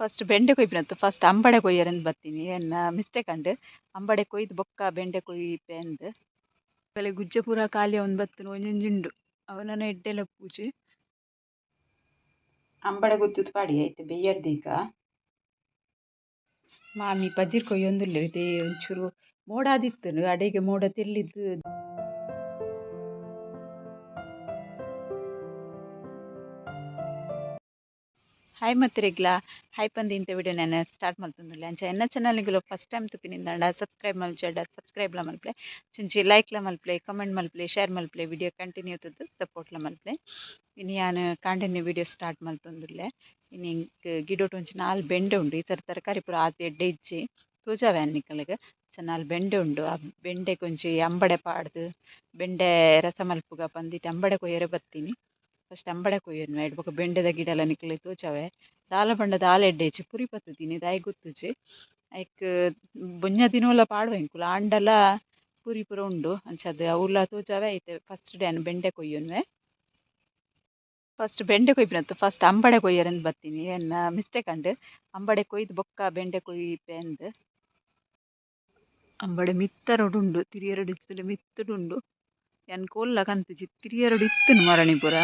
First ಬೆಂಡೆ ಕೊಯ್ಪಿನತ್ತು first ಅಂಬಡೆ ಕೊಯ್ಯರೆಂದು ಬರ್ತೀನಿ ಎನ್ನ ಮಿಸ್ಟೇಕ್ ಅಂಡ್? ಅಂಬಡೆ ಕೊಯ್ದು ಬೊಕ್ಕ ಬೆಂಡೆ ಕೊಯ್ಪೆ ಅಂದ್. ಬೆಲೆ ಗುಜ್ಜೆ ಪೂರ ಖಾಲಿ ಒಂದು ಬತ್ತನು ಒಂಜೊಂಜುಂಡು ಅವನನ್ನ ಎಡ್ಡೆಲ ಪೂಜೆ. ಅಂಬಡೆ ಗೊತ್ತುದು ಪಾಡಿ ಐತೆ ಬೆಯ್ಯರ್ದೀಗ ಮಾಮಿ ಪಜಿರ್ ಕೊಯ್ಯೊಂದುಲ್ಲೆ ಇದೇ ಒಂಚೂರು ಮೋಡ ಅಡಿಗೆ ಅಡೆಗೆ ಮೋಡ ತೆಲ್ಲಿದ್ದು ಹಾಯ್ ಮತ್ತೆ ರೆಗ್ಲಾ ಹಾಯ್ ಪಂದಿ ಇಂಥ ವಿಡಿಯೋ ನಾನು ಸ್ಟಾರ್ಟ್ ಮಾಡ್ತಂದಿಲ್ಲ ಅಂಚ ಎನ್ನ ಚಾನಲ್ಗಳು ಫಸ್ಟ್ ಟೈಮ್ ತುಪ್ಪಿನಿಂದ ಸಬ್ಸ್ಕ್ರೈಬ್ ಮಲ್ಪಡ ಸಬ್ಸ್ಕ್ರೈಬ್ಲ ಮಲ್ಪಲೆ ಚಿಂಚಿ ಲೈಕ್ಲ ಮಲ್ಪಲೆ ಕಮೆಂಟ್ ಮಲ್ಪಲೆ ಶೇರ್ ಮಲ್ಪಲೆ ವಿಡಿಯೋ ಕಂಟಿನ್ಯೂ ತದ್ದು ಸಪೋರ್ಟ್ಲ ಮಲ್ಪಲೆ ಇನ್ನು ನಾನು ಕಾಂಟಿನ್ಯೂ ವಿಡಿಯೋ ಸ್ಟಾರ್ಟ್ ಮಲ್ತಂದಿಲ್ಲ ಇನ್ನು ಹಿಂಗೆ ಗಿಡೋಟ್ ಒಂಚಿ ನಾಲ್ ಬೆಂಡೆ ಉಂಡು. ಈ ಸರಿ ತರಕಾರಿ ಪೂರ ಆತ ಎಡ್ಡೆ ಇಜ್ಜಿ. ತೂಜಾವೆ ಅನ್ನಿಕ್ಕಲಿಗೆ ನಾಲ್ ಬೆಂಡೆ ಉಂಡು. ಆ ಬೆಂಡೆ ಕೊಂಚಿ ಅಂಬಡೆ ಪಾಡ್ದು. ಬೆಂಡೆ ರಸ ಮಲ್ಪುಗ ಬಂದಿತ್ತು ಅಂಬಡೆ ಕೊಯ್ಯರೆ ಬತ್ತೀನಿ. ಫಸ್ಟ್ ಅಂಬಡೆ ಕೊಯ್ಯನು ಎಡ್ಡ್ ಬೊಕ ಬೆಂಡೆದ ಗಿಡಲ ನಿಕ್ಲೆ ತೋಜಾವೆ ದಾಲ ಪಂಡ ದಾಲ ಎಡ್ಡೆಜಿ ಪುರಿ ಪತ್ತುದಿನಿ ದಾಯೆ ಗೊತ್ತುಜಿ ಐಕ್ ಬೊಂಜ ದಿನೋಲ ಪಾಡುವ ಇಂಕುಲ ಆಂಡಲ, ಪೂರಿ ಪೂರ ಉಂಡು. ಅಂಚದ ಅವುಲ ತೋಜಾವೆ ಐತೆ ಫಸ್ಟ್ ಡೇ ಬೆಂಡೆ ಕೊಯ್ಯೊನ್ವೆ. ಫಸ್ಟ್ ಬೆಂಡೆ ಕೊಯ್ಪಿನತ್ತು ಫಸ್ಟ್ ಅಂಬಡೆ ಕೊಯ್ಯರಂದು ಬರ್ತೀನಿ ಎನ್ನ ಮಿಸ್ಟೇಕ್ ಅಂಡ್. ಅಂಬಡೆ ಕೊಯ್ದು ಬೊಕ್ಕ ಬೆಂಡೆ ಕೊಯ್ಪೆ ಅಂದ್. ಅಂಬಡೆ ಮಿತ್ತರೊಡುಂಡು ತಿರಿಯರಡು ಮಿತ್ತುಡುಂಡು ಎನ್ ಕೋಲ್ಲ ಕಂತಿಜಿ ತಿರಿಯರಡು ಇತ್ತನು ಮರಣಿಪುರ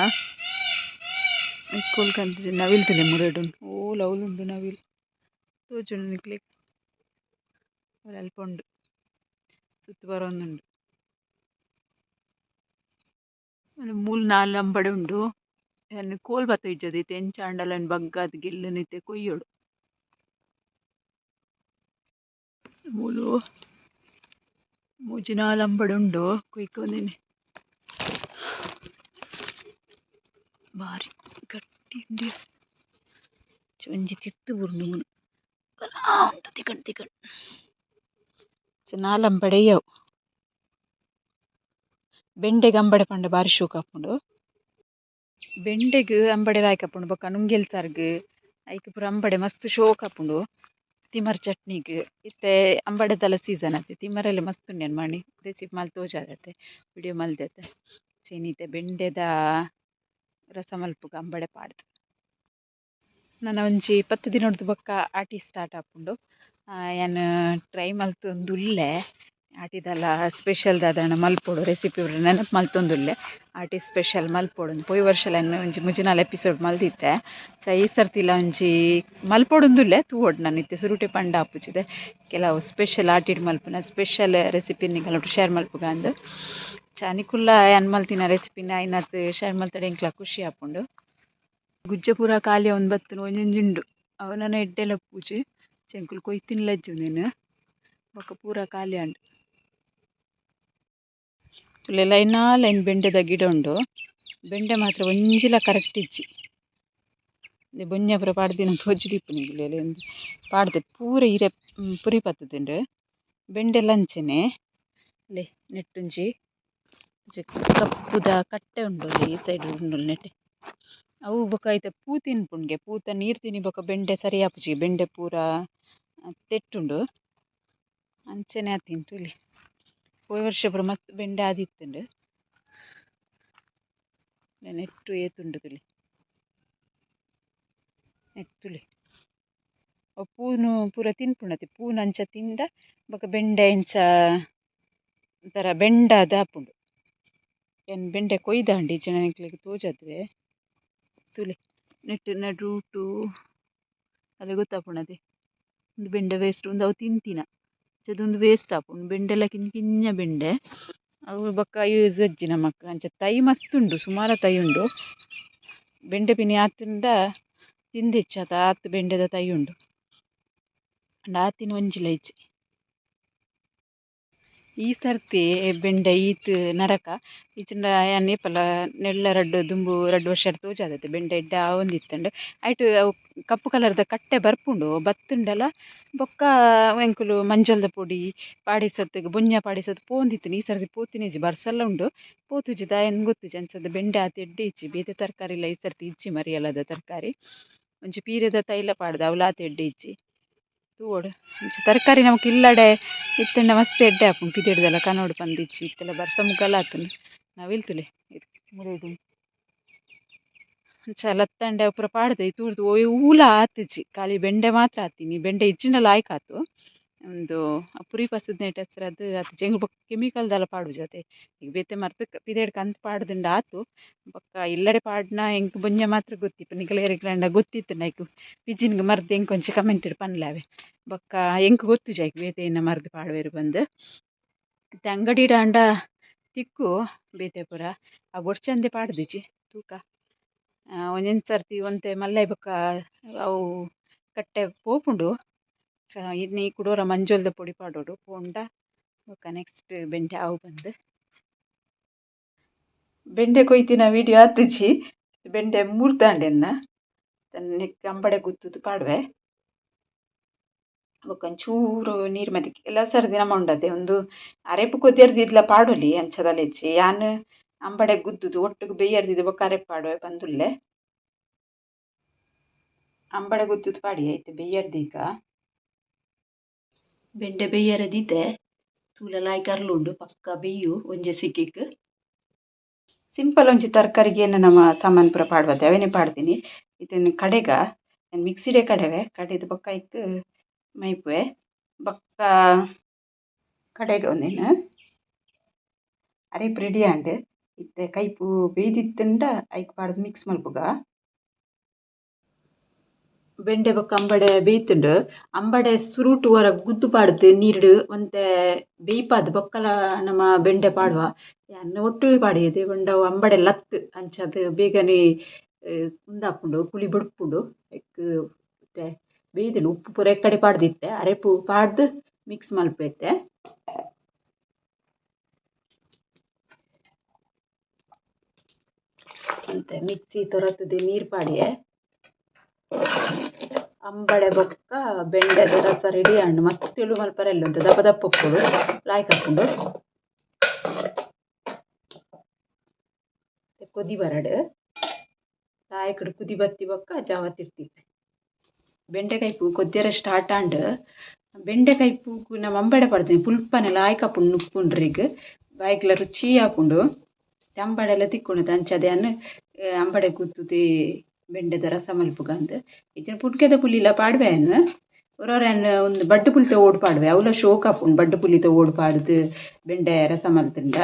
ಪೂರ. ಕೋಲ್ ಕಂತಿಜಿ ನವಿಲ್ ತಲೆ ಮುರಡು ಓ ಲವ್ಲುಂಡು ನವಿಲ್ ತೋಜುಂಡು ನಿಕ್ಲೆ. ಅಲ್ಪ ಉಂಡು ಸುತ್ತು ಬರೋಂದುಂಡು. ಮೂಲ್ ನಾಲ್ ಅಂಬಡೆ ಉಂಡು. ಎನ್ ಕೋಲ್ ಬತ್ತ ಇಜ್ಜದಿ ಬಗ್ಗದ ಬಗ್ಗಾದ್ ಗೆಲ್ಲುನಿತ್ತೆ ಕೊಯ್ಯೋಡು. ಮೂಲು. ಮೂಜಿ ನಾಲ್ ಅಂಬಡೆ ಉಂಡು, ಕೊಯ್ಕೊಂದಿನಿ. ಬಾರಿ ಗಟ್ಟಿ ಹಿಂಡಿ ಒಂಜಿ ತಿತ್ತು ಬುರ್ನು ಉಂಟು ತಿಕಣ್ ತಿಕಣ್. ನಾಲ್ ಅಂಬಡೆ ಅವು ಬೆಂಡೆಗ್ ಅಂಬಡೆ ಪಂಡ ಬಾರಿ ಶೋಕ್ ಹಾಕೊಂಡು ಬೆಂಡೆಗೆ ಅಂಬಡೆ ರಾಯ್ ಕಾಪುಂಡು ಬೊಕ ನುಂಗೆಲ್ ಸಾರ್ಗ್. ಐಕ್ ಪೂರ ಅಂಬಡೆ ಮಸ್ತ್ ಶೋಕ್ ಆಪುಂಡು. ತಿಮರ್ ಚಟ್ನಿಗ್. ಇತ್ತೆ ಅಂಬಡೆದಲ ಸೀಸನ್ ಅತೆ ತಿಮರೆಲ್ಲ ಮಸ್ತ್ ಉಂಡೆನ್ ಮಾಡಿ ರೆಸಿಪಿ ಮಲ್ ತೋಜಾದೆತೆ. ವಿಡಿಯೋ ಮಲ್ದೆತೆ. ಚೈನಿತೆ ಬೆಂಡೆದ ಮಲ್ಪುಗ ಅಂಬಡೆ ಪಾಡ್ದ್. ನನ್ನ ಒಂಜಿ ಪತ್ತ್ ದಿನೊಡ್ದು ಬೊಕ್ಕ ಆಟಿ ಸ್ಟಾರ್ಟ್ ಆಪುಂಡು. ಯಾನ್ ಟ್ರೈ ಮಲ್ತೊಂದುಲ್ಲೆ ಆಟಿದಲ ಸ್ಪೆಷಲ್ ದಾದನ ಮಲ್ಪೊಡು ರೆಸಿಪಿ ಪೂರ ನೆನಪು ಮಲ್ತೊಂದುಲ್ಲೆ, ಆಟಿ ಸ್ಪೆಷಲ್ ಮಲ್ಪೊಡು ಪೋಯಿ ವರ್ಷಲ ಒಂಜಿ ಮುಜಿನಾಲ್ ಎಪಿಸೋಡ್ ಮಲ್ದಿತ್ತೆ ಸೊ ಈ ಸರ್ತಿಲ ಒಂಜಿ ಮಲ್ಪೊಡೊಂದುಲ್ಲೆ, ತೂವೊಡು ನಾನು ಇತ್ತೆ ಸುರುಟಿ ಪಂಡ ಆಪುಜಿದೆ. ಕೆಲವು ಸ್ಪೆಷಲ್ ಆಟಿಡ್ ಮಲ್ಪುನ ಸ್ಪೆಷಲ್ ರೆಸಿಪಿ ನಿಕುಲು ಶೇರ್ ಮಲ್ಪುಗ ಅಂದ್ ಚ ನಿಕುಲ್ಲ ಯಾನ್ ಮಲ್ತಿನ ರೆಸಿಪಿನ ಐನತ್ ಶೇರ್ ಮಲ್ತಡೆ ಎಂಕ್ಲ ಖುಷಿ ಆಪುಂಡು ಗುಜ್ಜ ಪೂರ ಖಾಲಿ ಒಂದು ಬತ್ತುನು ಒಂಜೊಂಜುಂಡು ಅವನನ್ನ ಎಡ್ಡೆಲ ಪೂಜೆ. ಚೆಂಕುಲು ಕೊಯ್ತಿನ್ಲಜ್ಜು ನೀನು. ಬೊಕ ಪೂರ ಖಾಲಿ ಆಂಡ್. ತುಲೆ ಲೈನಾ ಲೈನ್ ಬೆಂಡೆದ ಗಿಡ ಉಂಡು. ಬೆಂಡೆ ಮಾತ್ರ ಒಂಜಿಲ ಕರೆಕ್ಟ್ ಇಜ್ಜಿ. ಬೊಂಜ ಪೂರ ಪಾಡ್ದಿನ ತೋಜುದಿಪ್ಪು ನಿಂಗುಲೆ ಒಂದು ಪಾಡ್ದೆ. ಪೂರ ಇರೆ ಪುರಿ ಪತ್ತುದುಂಡು ಬೆಂಡೆ ಲಂಚನೆ. ಲೇ, ನೆಟ್ಟುಂಜಿ. ಕಪ್ಪುದ ಕಟ್ಟೆ ಉಂಡು ಈ ಸೈಡ್ ಉಂಡು ನೆಟ್ಟೆ. ಅವು ಬೊಕ ಐತೆ ಪೂ ತಿನ್ಪುಂಡ್ಗೆ ಪೂತ ನೀರು ತಿನಿ ಬೊಕ ಬೆಂಡೆ ಸರಿ ಆಪುಜಿ, ಬೆಂಡೆ ಪೂರ ತೆಟ್ಟುಂಡು. ಅಂಚನೆ ಆತಿನ್ ಇಲ್ಲಿ. ಪೋಯಿ ವರ್ಷ ಪೂರ ಮಸ್ತ್ ಬೆಂಡೆ ಆದಿತ್ತುಂಡು ನೆಟ್ಟು ಏತುಂಡು ತುಳಿ ನೆಟ್ ತುಲಿ ಅವು ಪೂನು ಪೂರ ತಿನ್ಪುಂಡತೆ ಪೂನ ಅಂಚ ತಿಂದ ಬೊಕ ಬೆಂಡೆ ಇಂಚ ಒಂಥರ ಬೆಂಡಾದ ಆಪುಂಡು. ಎನ್ ಬೆಂಡೆ ಕೊಯ್ದಾಂಡ್ ಇಜ್ಜಿಂಡ ನಿಕ್ಲೆಗ್ ತೂಲೆ, ನೆಟ್ಟ್ ನೆಟ್ ನಡುಟು ಅದೇ ಗೊತ್ತಾಪುಂಡತೆ ಉಂದು ಬೆಂಡೆ ವೇಸ್ಟ್ ಉಂದು ಅವು ತಿಂತಿನ. ಅಂಚ ವೇಸ್ಟ್ ಆಪುಂಡು ಬೆಂಡೆಲ ಕಿನ್ ಕಿನ್ನ ಬೆಂಡೆ. ಅವು ಬೊಕ್ಕ ಯೂಸ್ ಅಜ್ಜಿ ನಮಕ್ ಅಂಚ ತೈ ಮಸ್ತ್ ಉಂಡು, ಸುಮಾರ ತೈ ಉಂಡು. ಬೆಂಡೆ ಪಿನಿ ಆತುಂಡ ತಿಂದಿಚ್ಚಾತ ಆತ್ ಬೆಂಡೆದ ತೈ ಉಂಡು. ಆಂಡ ಆತಿನ ಒಂಜಿಲ ಇಜ್ಜಿ ಈ ಸರ್ತಿ ಬೆಂಡೆ, ಈತ್, ನರಕ ಇಜ್ಜಿಂಡ ಯಾನ್ ನೆಲ್ಲ, ರಡ್ಡ್, ದುಂಬು, ರಡ್ಡ್ ವರ್ಷಡ್ ತೋಜಾದತೆ ಬೆಂಡೆ, ಎಡ್ಡೆ ಆವೊಂದಿತ್ತಂಡ್ ಐಟ್ ಅವು ಕಪ್ಪು ಕಲರ್ದ ಕಟ್ಟೆ ಬರ್ಪುಂಡು. ಬತ್ತುಂಡಲ ಬೊಕ್ಕ ಎಂಕುಲು ಮಂಜಲ್ದ ಪುಡಿ ಪಾಡಿಸತ್ಗ್ ಬೊಂಜ ಪಾಡಿಸತ್ ಪೋಂದಿತ್ತು. ಈ ಸರ್ತಿ ಪೋತಿನೇಜಿ ಬರ್ಸಲ್ಲ ಉಂಡು. ಪೋತುಜಿ ದಾಯೆನ್ ಗೊತ್ತುಜಿ ಅಂಚಾದ್ ಬೆಂಡೆ, ಆತ, ಎಡ್ಡೆ ಇಜ್ಜಿ, ಬೇತೆ ತರಕಾರಿಲ ಈ ಸರ್ತಿ ಇಜ್ಜಿ ಮರಿಯಲದ ತರಕಾರಿ. ಒಂಜಿ ಪೀರೆದ ತೈಲ ಪಾಡ್ದ್ ಅವಲಾತ್ ಎಡ್ಡೆ ಇಜ್ಜಿ. ತೂವೊಡು ಇಂಚ ತರಕಾರಿ ನಮಕ್ ಇಲ್ಲಡೆ ಇತ್ತಂಡ ಮಸ್ತ್ ಎಡ್ಡೆ ಆಪುಂಡು ಪಿದೆಡ್ದಲ ಕನೋಡು ಪಂದ್ ಇತ್ತೆಲ ಬರ್ಸ ಮುಗಲ ಆತುಂಡು ನವಿಲ್ ಇಲ್ತುಲೆ ಮುರೇದು ಅಂಚ ಲತ್ತಂಡೆ ಪೂರ ಪಾಡ್ದೆ ತೂರ್ದು ಒಯ್ ಊಲ ಆತಿಜ್ಜಿ. ಖಾಲಿ ಬೆಂಡೆ ಮಾತ್ರ ಆತೀನಿ. ಬೆಂಡೆ ಇಜ್ಜಿಂಡ ಲಾಯ್ಕ್ ಒಂದು ಪುರಿ ಪಸದ ನೆಟ್ ಅದು ಅತ್ ಜಂಗ್ ಬೊಕ ಕೆಮಿಕಲ್ ದಲ ಪಾಡು ಜಾತೆ. ಈಗ ಬೇತೆ ಮರ್ತಕ್ ಪಿದೆಡ್ಕ್ ಅಂತ್ ಪಾಡ್ದಿಂಡ ಆತು. ಬೊಕ್ಕ ಇಲ್ಲಡೆ ಪಾಡ್ನ ಎಂಕ್ ಬೊಂಜ ಮಾತ್ರ ಗೊತ್ತಿಪ್ಪು ನಿಕಲೆರೆಗ್ಲಂಡ ಗೊತ್ತಿತ್ತು ನೈಕ್ ಪಿಜಿನ್ಗ್ ಮರ್ದ್ ಎಂಕ್ ಒಂಜಿ ಕಮೆಂಟೆಡ್ ಪನ್ಲಾವೆ. ಬೊಕ್ಕ ಎಂಕ್ ಗೊತ್ತು ಜೈಕ್ ಬೇತೆ ಇನ್ನ ಮರ್ದ್ ಪಾಡ್ವೆರ್ ಬಂದ್. ಇತ್ತೆ ಅಂಗಡಿ ಡಾಂಡ ತಿಕ್ಕು ಬೇತೆ ಪೂರ. ಆ ಬೊಡ್ಚಂದೆ ಪಾಡ್ದಿಜಿ ತೂಕ. ಒಂಜೊಂಜಿ ಸರ್ತಿ ಒಂತೆ ಮಲ್ಲೈ ಬೊಕ ಅವು ಕಟ್ಟೆ ಪೋಪುಂಡು. ಇನ್ನು ಈ ಕುಡೋರ ಮಂಜೊಲ್ದ ಪೊಡಿ ಪಾಡೋಡು. ಪೋಂಡ ಬೊಕ ನೆಕ್ಸ್ಟ್ ಬೆಂಡೆ ಆವು ಬಂದು. ಬೆಂಡೆ ಕೊಯ್ತಿನ ವಿಡಿಯೋ ಆತುಜಿ. ಬೆಂಡೆ ಮೂರ್ತಾಂಡೆನ್ನ ತನ್ನ ಅಂಬಡೆ ಗುತ್ತುದು ಪಾಡ್ವೆ. ಬೊಕ ಒಂಚೂರು ನೀರು ಮತಿ ಎಲ್ಲ ಸರ್ದಿನ ಉಂಡತೆ ಒಂದು ಅರೆಪು ಕೊದ್ಯರ್ದಿದ್ಲ ಪಾಡೊಲಿ ಅಂಚದಲೆಜ್ಜಿ. ಯಾನ್ ಅಂಬಡೆ ಗುದ್ದುದು ಒಟ್ಟಿಗೆ ಬೇಯರ್ದಿದ್ ಬೊಕ ಅರೆಪ್ ಪಾಡ್ವೆ ಬಂದುಲ್ಲೆ. ಅಂಬಡೆ ಗುದ್ದುದು ಪಾಡಿ ಐತೆ ಬೇಯರ್ದೀಗ ಬೆಂಡೆ ಬೇಯರದಿದೆ ತೂಲೆ ಲಾಯ್ಕ್ ಅರ್ಲುಂಡು ಪಕ್ಕ ಬೇಯು ಒಂಜೆ ಸಿಕ್ಕಿಕ್ ಸಿಂಪಲ್ ಒಂಜಿ ತರಕಾರಿಗೆ ನಮ್ಮ ಸಾಮಾನು ಪೂರ ಪಾಡ್ವತ್ತೆ ಅವೇನೇ ಪಾಡ್ತೀನಿ ಇದನ್ನು ಕಡೆಗ ಮಿಕ್ಸಿಡೆ ಕಡೆವೆ ಕಡೆದು ಬೊಕ್ಕ ಐಕ್ ಮೈಪುವೆ ಬೊಕ್ಕ ಕಡೆಗ ಒಂದೇನು ಅರೆ ರೆಡಿ ಆಂಡ್ ಇತ್ತೆ ಕೈಪು ಬೇಯ್ದಿತ್ತಂಡ ಐಕ್ ಪಾಡ್ದ್ ಮಿಕ್ಸ್ ಮಲ್ಪುಗ ಬೆಂಡೆ ಬೊಕ ಅಂಬಡೆ ಬೇಯ್ತುಂಡು ಅಂಬಡೆ ಸುರುಟು ವರ ಗುದ್ದು ಪಾಡ್ದ್ ನೀರ್ಡ್ ಒಂತೆ ಬೇಯ್ಪಾದ್ ಬೊಕ್ಕಲ ನಮ ಬೆಂಡೆ ಪಾಡುವ ಯಾನ್ ಒಟ್ಟು ಪಾಡ್ಯೆರ್ ಪಂಡ ಅಂಬಡೆ ಲತ್ ಅಂಚಾದ್ ಬೇಗನೆ ಉಂದಾಪುಂಡು ಪುಳಿ ಬುಡ್ಪುಂಡು ಐಕ್ ಇತ್ತೆ ಬೇಯ್ದುಂಡು ಉಪ್ಪು ಪೂರ ಎಕ್ಕಡೆ ಪಾಡ್ದಿತ್ತೆ ಅರೆಪು ಪಾಡ್ದ್ ಮಿಕ್ಸ್ ಮಲ್ಪೆತೆ ಅಂತೆ ಮಿಕ್ಸಿ ತೊರತದೆ ನೀರು ಪಾಡ್ಯೆ ಅಂಬಡೆ ಬೊಕ್ಕ ಬೆಂಡೆದ ರಸ ರೆಡಿ ಆಂಡ್ ಮಸ್ತ್ ತೆಳು ಮಲ್ಪರೆಲ್ಲ ಉಂತು ದಪ್ಪ ದಪ್ಪ ಉಪ್ಪುಡು ಲಾಯ್ಕ್ ಆಪುಂಡು ಕೊದಿ ಬರಡ್. ಲಾಯ್ಕ್ಡ್ ಕುದಿ ಬತ್ತಿ ಬೊಕ್ಕ ಜಾವ ತಿರ್ತಿಪ್ಪೆ ಬೆಂಡೆಕಾಯಿ ಪೂ ಕೊದ್ಯರೆ ಸ್ಟಾರ್ಟ್ ಆಂಡ್ ಬೆಂಡೆಕಾಯಿ ಪೂಕು ನಮ ಅಂಬಡೆ ಪಾಡ್ದಿನಿ ಪುಲ್ಪನೆ ಲಾಯ್ಕ ಆಪುಂಡು ನುಪ್ಪುಂಡ್ರಿಗ್ ಬಾಯ್ಕ್ಲ ರುಚಿ ಆಪುಂಡು. ಅಂಬಡೆಲ ತಿಕ್ಕುಂಡು ಅಂಚಾದ್ ಯಾನ್ ಅಂಬಡೆ ಬೆಂಡೆದ ರಸ ಮಲ್ಪುಗಂದ್ ಅಂದ್ ಇಜ್ಜಿಂಡ ಪುಟ್ಕೆದ ಪುಲಿಲ ಪಾಡ್ವೆನ್ ಒರೊರೆನ್ ಉಂದು ಬಡ್ಡ್ ಪುಲಿತ ಓಡ್ ಪಾಡ್ವೆ. ಅವುಲ ಶೋಕ್ ಆಪುಂಡು ಬಡ್ಡ್ ಪುಲಿತ ಓಡ್ ಪಾಡ್ದ್ ಬೆಂಡೆ ರಸ ಮಲ್ತುಂಡ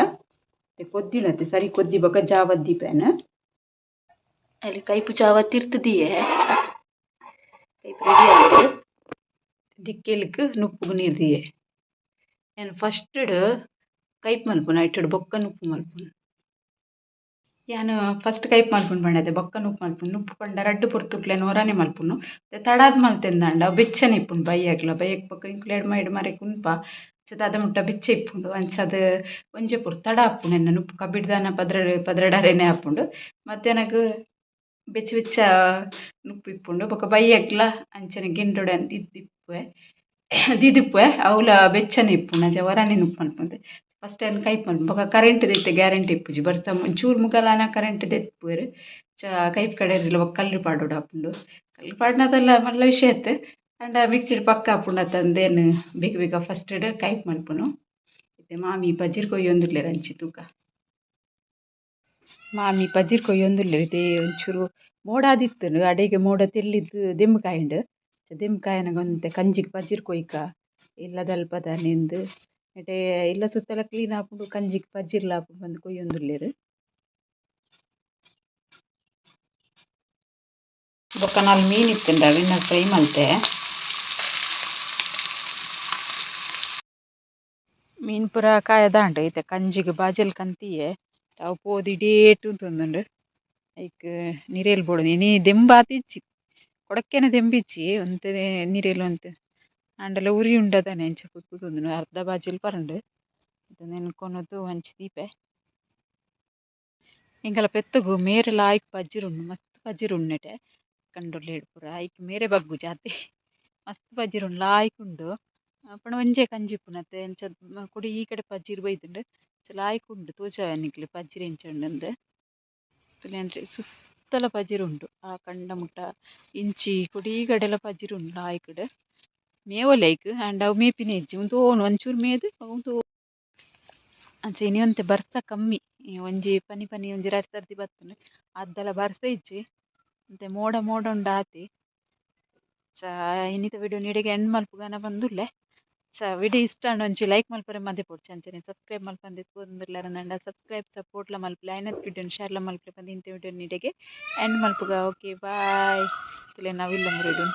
ಕೊದ್ದಿಲತೆ ಸರಿ ಕೊದ್ದಿ ಬೊಕ ಜಾವ ದೀಪೆನ್ ಅಲ್ಲಿ ಕೈಪು ಜಾವ ತಿರ್ತದಿಯೇ ಕೈಪು ರೆಡಿ ಆಂಡ್ ದಿಕ್ಕೆಲಿಕ್ ನುಪ್ಪುಗು ನೀರ್ ದಿಯೆ ಯಾನ್ ಫಸ್ಟ್ಡ್ ಕೈಪ್ ಮಲ್ಪುನ ಐಟಡ್ ಬೊಕ್ಕ ನುಪ್ಪು ಮಲ್ಪುನು. ಯಾನ್ ಫಸ್ಟ್ ಕೈಪ್ ಮಲ್ಪುನು ಪಂಡತೆ ಬೊಕ್ಕ ನುಪ್ಪು ಮಲ್ಪುನು ನುಪ್ಪು ರಡ್ಡ್ ಪೊರ್ತುಕ್ಲೆನ್ ಒರನೆ ಮಲ್ಪುನು. ತಡಾದ್ ಮಲ್ತೆಂದಾಂಡ ಬೆಚ್ಚನೆ ಇಪ್ಪುಂಡು ಬೈಯಾಗ್ಲ ಬೈಯಕ್ ಬೊಕ ಇಂಕ್ಲು ಎಡ್ಮ ಎಡ್ಮರೆ ಕುನ್ಪ ಅಂಚಾದ್ ಅದ ಮುಟ್ಟ ಬೆಚ್ಚ ಇಪ್ಪುಂಡು ಅಂಚದ ಒಂಜೆ ಪುರ್ ತಡ ಆಪುಂಡು ಎನ್ನ ನುಪ್ಪು ಕಬ್ಬಿಡ್ದಾನ ಪದ್ರಡ್, ಪದ್ರಡಾರೆನೆ ಆಪುಂಡು ನನಗೆ ಬೆಚ್ಚ ಬೆಚ್ಚ ನುಪ್ಪು ಇಪ್ಪುಂಡು ಬೊಕ ಬೈಯಾಗ್ಲ ಅಂಚನೆ ಗೆಂಡೊಡೆ ಅಂತ ಇದ್ದಿಪ್ಪುವೆ ದಿದಿಪ್ಪುವೆ ಅವ್ಲ ಬೆಚ್ಚನೆ ಇಪ್ಪುಂಡು, ಅಂಚ ಒರನೆ ನುಪ್ಪು ಮಲ್ಪುಂಡು. ಫಸ್ಟ್ ಏನು ಕೈಪ್ ಮಲ್ಪುನು ಬೊಕ ಕರೆಂಟ್ ದೆತ್ತೆ ಗ್ಯಾರಂಟಿ ಇಪ್ಪುಜಿ ಬರ್ಸ ಚೂರು ಮುಗಲಾನ ಕರೆಂಟ್ ದೆತ್ಪುವೆರ್ ಕೈಪ್ ಕಡೆರ್ಲ ಬೊಕ ಕಲ್ಲು ಪಾಡೊಡು ಆಪುಂಡು. ಕಲ್ಲು ಪಾಡ್ನದಲ್ಲ ಮಲ್ಲ ವಿಷಯತ್ ಅಂಡ ಮಿಕ್ಸಿಡ್ ಪಕ್ಕ ಆಪುಂಡು ತಂದೇನು ಬೇಗ ಬೇಗ ಫಸ್ಟ್ ಕೈಪ್ ಮಲ್ಪುನು. ಇತ್ತೆ ಮಾಮಿ ಪಜಿರ್ ಕೊಯ್ಯೊಂದುಲ್ಲೆರ್ ರಂಚಿ ತೂಕ. ಮಾಮಿ ಪಜಿರ್ ಕೊಯ್ಯೊಂದುಲ್ಲೆರ್ ಇದೇ ಒಂಚೂರು ಮೋಡಾದಿತ್ತು ಅಡಿಗೆ ಮೋಡ ತೆಲ್ಲಿದ್ ದೆಂಬು ಕಾಯಿಂಡ್ ದೆಂಬು ಕಾಯಿನಾಗ ಕಂಜಿಗೆ ಪಜಿರ್ ಕೊಯ್ಕ. ಇಲ್ಲದಲ್ಪದ ದಲ್ಪದಾನೆಂದ್ ನೆಟೆ ಇಲ್ಲ ಸುತ್ತಲ ಕ್ಲೀನ್ ಆಪುಂಡು ಕಂಜಿಗ್ ಪಜಿರ್ಲ ಆಪುಂಡು ಪಂದ್ ಕೊಯ್ಯೊಂದುಲ್ಲೆರ್. ಬೊಕ ನಾಲ್ ಮೀನ್ ಇತ್ತುಂಡು ಅವೆನ್ನ ಫ್ರೈ ಮಲ್ತೆ ಮೀನ್ ಪೂರ ಕಾಯದಾಂಡ್ ಐತೆ ಕಂಜಿಗ್ ಬಾಜೆಲ್ ಕಂತಿಯೆ. ಅವು ಪೋದು ಇಡೇಟ್ ತೂಂದುಂಡು ಐಕ್ ನಿರೇಲ್ ಬೋಡು ಇನಿ ದೆಂಬ್ ಆತಿಜ್ಜಿ ಕೊಡಕೆನೆ ದೆಂಬಿಜ್ಜಿ ಒಂತೆ ನಿರೇಲ್ ಒಂತೆ. ಆಂಡಲ ಉರಿ ಉಂಡದನೆ ಅಂಚ ಕುತ್ತುಂಡು ಅರ್ಧ ಬಾಜಿಲ್ ಪರಂಡ್ ನೆನ್ಕೊನೊದು ಅಂಚಿ ದೀಪೆ ಎಂಕಲ ಪೆತ್ತಗು ಮೇರೆ ಲಾಯ್ಕ್ ಪಜಿರ್ ಉಂಡು ಮಸ್ತ್ ಪಜಿರ್ ಉಂಡು ನೆಟೆ ಕಂಡೊಲ್ಲೆರ್ ಪೂರ ಐಕ್ ಮೇರೆ ಬಗ್ಗು ಜಾತೆ ಮಸ್ತ್ ಪಜಿರ್ ಉಂಡು ಲಾಯ್ಕ್ ಉಂಡು ಆಪಣ ಒಂಜೆ ಕಂಜಿ ಇಪ್ಪುನು ಅತ್ತೆ ಅಂಚ ಕುಡಿ ಈ ಕಡೆ ಪಜಿರ್ ಬೈದ್ಂಡ್ ಲಾಯ್ಕ್ ಉಂಡು ತೋಜಾವೆ ನಿಕ್ಲೆಗ್ ಪಜಿರ್ ಎಂಚ ಉಂಡುಂದ್ ತುಲೆನ್ರಿ ಸುತ್ತಲ ಪಜಿರ್ ಉಂಡು ಆ ಕಂಡ ಮುಟ್ಟ ಇಂಚಿ ಕುಡಿ ಈ ಕಡೆಲ ಪಜಿರ್ ಉಂಡು ಲಾಯ್ಕ್ಡ್ ಮೇವೊಲಿ ಐಕ್ ಆಂಡ ಅವು ಮೇಪಿನ ಇಜ್ಜಿ ಉಂದು ತೋವೊನು ಒಂಚೂರು ಮೇದು ಉಂದು ಅಂಚ ಇನಿ ಒಂತೆ ಬರ್ಸ ಕಮ್ಮಿ. ಒಂಜಿ ಪನಿ ಪನಿ ಒಂಜಿ ರಡ್ಡ್ ಸರ್ತಿ ಬತ್ತುಂಡು. ಅದ್ದಲ ಬರ್ಸ ಇಜ್ಜಿ ಮತ್ತು ಮೋಡ ಮೋಡ ಉಂಡು ಆತಿ ಚ ಇನ್ನಿತ ವಿಡಿಯೋ ನೀಡಿಗೆ ಎಂಡ್ ಮಲ್ಪುಗನ ಬಂದುಲ್ಲೆ. ಚ ವಿಡಿಯೋ ಇಷ್ಟ ಅಂಡ್ ಒಂಚಿ ಲೈಕ್ ಮಲ್ಪರೆ ಮಧ್ಯೆ ಪೋಡ್ಚಿ ಅಂಚನೆ ಸಬ್ಸ್ಕ್ರೈಬ್ ಮಲ್ಪಂದು ಪೋಂದುರ್ಲಾರ ನಂಡ ಸಬ್ಸ್ಕ್ರೈಬ್ ಸಪೋರ್ಟ್ಲ ಮಲ್ಪಲೆ ಐನತ್ ವಿಡಿಯೋನ ಶೇರ್ಲ ಮಲ್ಪಲೆ ಬಂದು ಇಂಥ ವಿಡಿಯೋ ನೀಡಿಗೆ ಎಂಡ್ ಮಲ್ಪುಗ. ಓಕೆ ಬಾಯ್ ಇಲ್ಲೇ ನಾವಿಲ್ಲ ಮುರಿಡು